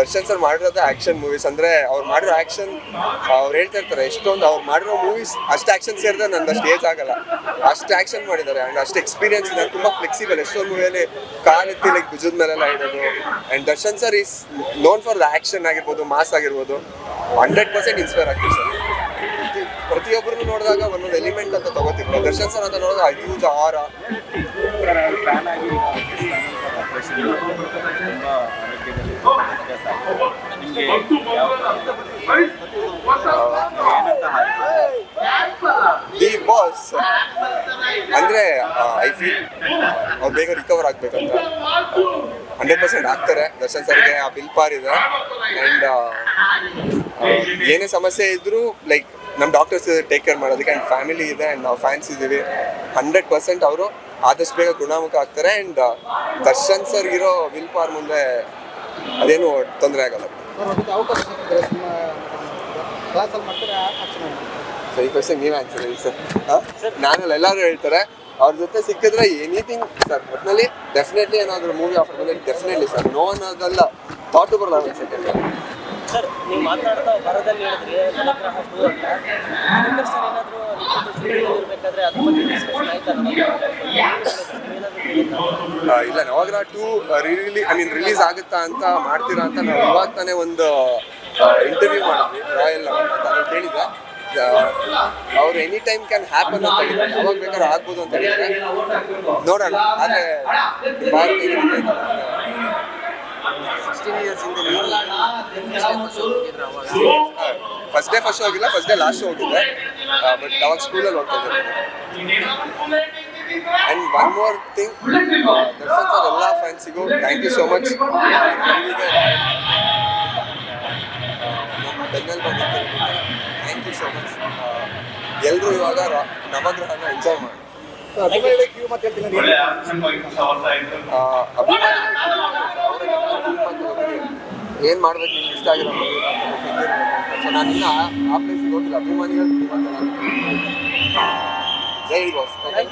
Darshan sir ಮಾಡಿರೋದೇ action movies ಅಂದ್ರೆ ಅವ್ರು ಮಾಡಿರೋ ಆಕ್ಷನ್ ಅವ್ರು ಹೇಳ್ತಾ ಇರ್ತಾರೆ, ಎಷ್ಟೊಂದು ಅವ್ರು ಮಾಡಿರೋ ಮೂವೀಸ್ ಅಷ್ಟು ಆಕ್ಷನ್ ಸೇರಿದ್ರೆ ನನ್ನ ಏಜ್ ಆಗಲ್ಲ. ಅಷ್ಟು ಆಕ್ಷನ್ ಮಾಡಿದ್ದಾರೆ ಅಂಡ್ ಅಷ್ಟು ಎಕ್ಸ್ಪೀರಿಯನ್ಸ್ ಇದೆ. ತುಂಬ ಫ್ಲೆಕ್ಸಿಬಲ್ ಎಷ್ಟೊಂದು ಮೂವಿಯಲ್ಲಿ ಕಾಲೆತ್ತಿ ಲೈಕ್ ಭುಜದ ಮೇಲೆಲ್ಲ ಇಡೋದು. And Darshan sir is known for the action ಆಗಿರ್ಬೋದು ಮಾಸ್ ಆಗಿರ್ಬೋದು. ಹಂಡ್ರೆಡ್ ಪರ್ಸೆಂಟ್ ಇನ್ಸ್ಪೈರ್ ಆಗ್ತೀವಿ ಸರ್. ಪ್ರತಿಯೊಬ್ಬರನ್ನು ನೋಡಿದಾಗ ಒಂದೊಂದು ಎಲಿಮೆಂಟ್ ಅಂತ ತಗೋತಿರ್ತಾರೆ ದರ್ಶನ್ ಸರ್ ಅಂತ ನೋಡಿದಾಗ ಹ್ಯೂಜ್ ಆರ ನಿಮಗೆ ದಿ ಬಾಸ್ ಅಂದ್ರೆ ಐ ಫೀಲ್ ಅವ್ರು ಬೇಗ ರಿಕವರ್ ಆಗ್ಬೇಕಂತ. ಹಂಡ್ರೆಡ್ ಪರ್ಸೆಂಟ್ ಆಗ್ತಾರೆ. ದರ್ಶನ್ ಸರ್ಗೆ ಆ ಬಿಲ್ ಪಾರ್ ಇದೆ. ಆ್ಯಂಡ್ ಏನೇ ಸಮಸ್ಯೆ ಇದ್ರೂ ಲೈಕ್ ನಮ್ಮ ಡಾಕ್ಟರ್ಸ್ ಟೇಕ್ ಕೇರ್ ಮಾಡೋದಕ್ಕೆ ಆ್ಯಂಡ್ ಫ್ಯಾಮಿಲಿ ಇದೆ ಆ್ಯಂಡ್ ನಾವು ಫ್ಯಾನ್ಸ್ ಇದ್ದೀವಿ. ಹಂಡ್ರೆಡ್ ಪರ್ಸೆಂಟ್ ಅವರು ಆದಷ್ಟು ಬೇಗ ಗುಣಮುಖ ಆಗ್ತಾರೆ. ಆ್ಯಂಡ್ ದರ್ಶನ್ ಸರ್ ಇರೋ ವಿಲ್ ಪಾರ್ ಮುಂದೆ ಅದೇನು ತೊಂದರೆ ಆಗಲ್ಲ. ಸರಿ, ಈ ಕ್ವಶನ್ ನೀವೇ ಆನ್ಸರ್ ಹೇಳಿ ಸರ್. ನಾನು ಎಲ್ಲರೂ ಹೇಳ್ತಾರೆ. ಅವ್ರ ಜೊತೆ ಸಿಕ್ಕಿದ್ರೆ ಎನಿಥಿಂಗ್ ಸರ್ ಒಟ್ಟಿನಲ್ಲಿ ಡೆಫಿನೆಟ್ಲಿ ಏನಾದರೂ ಮೂವಿ ಆಫರ್ ಬಂದರೆ ಡೆಫಿನೆಟ್ಲಿ ಸರ್. ನೋ ಅನ್ನೋದೆಲ್ಲ ಥಾಟು ಬರಲ್ಲ ಅನ್ಸುತ್ತೆ ಸರ್, ನೀವು ಮಾತನಾಡ್ತಾ ಬರದಲ್ಲಿ ಹೇಳಿದ್ರಿ ಇಲ್ಲ Navagraha two ರಿಲೀ I mean release ಆಗುತ್ತಾ ಅಂತ ಮಾಡ್ತೀರಾ ಅಂತ ನಾವು ಇವಾಗ ತಾನೇ ಒಂದು ಇಂಟರ್ವ್ಯೂ ಮಾಡಿದ್ವಿ ರಾಯಲ್ ಅಂತ ನಾನು ಕೇಳಿದ್ದೆ ಅವ್ರು ಎನಿ ಟೈಮ್ ಕ್ಯಾನ್ ಹ್ಯಾಪನ್ ಅಂತ ಹೇಳಿದ್ರು. ಯಾವಾಗ ಬೇಕಾದ್ರೂ ಆಗ್ಬೋದು ಅಂತ ಹೇಳಿದ್ರೆ. ನೋಡೋಣ ಆದರೆ ಸಿಕ್ಸ್ಟೀನ್ ಇಯರ್ಸ್ ಹಿಂದೆ ಫಸ್ಟ್ ಡೇ ಫಸ್ಟ್ ಹೋಗಿಲ್ಲ ಫಸ್ಟ್ ಡೇ ಲಾಸ್ಟ್ ಹೋಗಿದ್ದೆ. ಬಟ್ ಅವಾಗ ಸ್ಕೂಲಲ್ಲಿ ಹೋಗ್ತಾ ಇದ್ದೆ. And one more thing Darshan sir ಎಲ್ಲ ಫ್ಯಾನ್ಸಿಗೂ ಥ್ಯಾಂಕ್ ಯು ಸೋ ಮಚ್ ನಮ್ಮ ಬೆನ್ನಲ್ಲಿ ಬಂದಿದ್ದಕ್ಕೆ ಥ್ಯಾಂಕ್ ಯು ಸೋ ಮಚ್ ಎಲ್ಲರೂ ಇವಾಗ ರ- ನವಗ್ರಹನ ಎಂಜಾಯ್ ಮಾಡಿ. ಅಭಿಮಾನಿಗಳಿಗೆ ಕಿವಿ ಮಾತು ಹೇಳ್ತೀನಿ ಏನು ಮಾಡ್ಬೇಕು ನಿಮ್ಗೆ ಇಷ್ಟ ಆಗಿರೋ ಸೊ ನಾನು ಇನ್ನ ಆ ಪ್ಲೇಸಿಗೆ ಹೋಗಿಲ್ಲ ಅಭಿಮಾನಿಗಳು ಜೈ ಬಾಸ್. Thank you